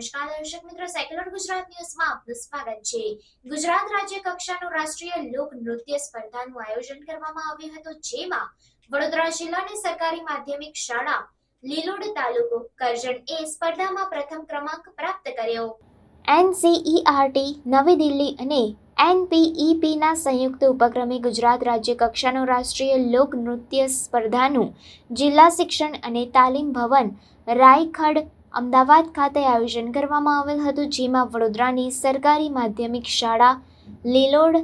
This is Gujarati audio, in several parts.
નમસ્કાર દર્શક મિત્રો સેક્યુલર ગુજરાત ન્યૂઝમાં આપનું સ્વાગત છે. ગુજરાત રાજ્ય કક્ષાનું રાષ્ટ્રીય લોક નૃત્ય સ્પર્ધાનું આયોજન કરવામાં આવ્યું હતું, જેમાં વડોદરા જિલ્લાની સરકારી માધ્યમિક શાળા, લીલોડ તાલુકો, કરજણ એ સ્પર્ધામાં પ્રથમ ક્રમાંક પ્રાપ્ત કર્યો. એનસીઈઆરટી, નવી દિલ્હી અને એનપીઈપીના સંયુક્ત ઉપક્રમે ગુજરાત રાજ્ય કક્ષાનું રાષ્ટ્રીય લોક નૃત્ય સ્પર્ધાનું જિલ્લા શિક્ષણ અને તાલીમ ભવન, રાયખડ અમદાવાદ ખાતે આયોજન કરવામાં આવેલ હતું, જેમાં વડોદરાની સરકારી માધ્યમિક શાળા, લીલોડ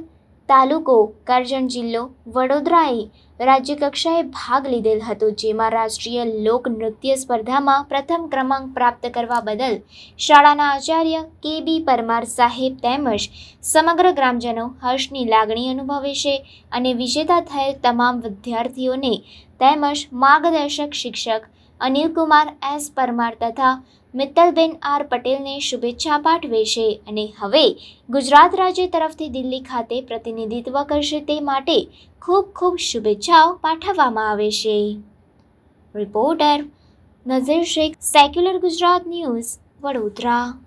તાલુકો, કરજણ જિલ્લો, વડોદરાએ રાજ્યકક્ષાએ ભાગ લીધેલ હતો, જેમાં રાષ્ટ્રીય લોક નૃત્ય સ્પર્ધામાં પ્રથમ ક્રમાંક પ્રાપ્ત કરવા બદલ શાળાના આચાર્ય કે બી પરમાર સાહેબ તેમજ સમગ્ર ગ્રામજનો હર્ષની લાગણી અનુભવે છે અને વિજેતા થયેલ તમામ વિદ્યાર્થીઓને તેમજ માર્ગદર્શક શિક્ષક અનિલકુમાર એસ પરમાર તથા મિત્તલબેન આર પટેલને શુભેચ્છા પાઠવે છે અને હવે ગુજરાત રાજ્ય તરફથી દિલ્હી ખાતે પ્રતિનિધિત્વ કરશે તે માટે ખૂબ ખૂબ શુભેચ્છાઓ પાઠવવામાં આવે છે. Reporter Nazir Sheikh secular Gujarat news Vadodara.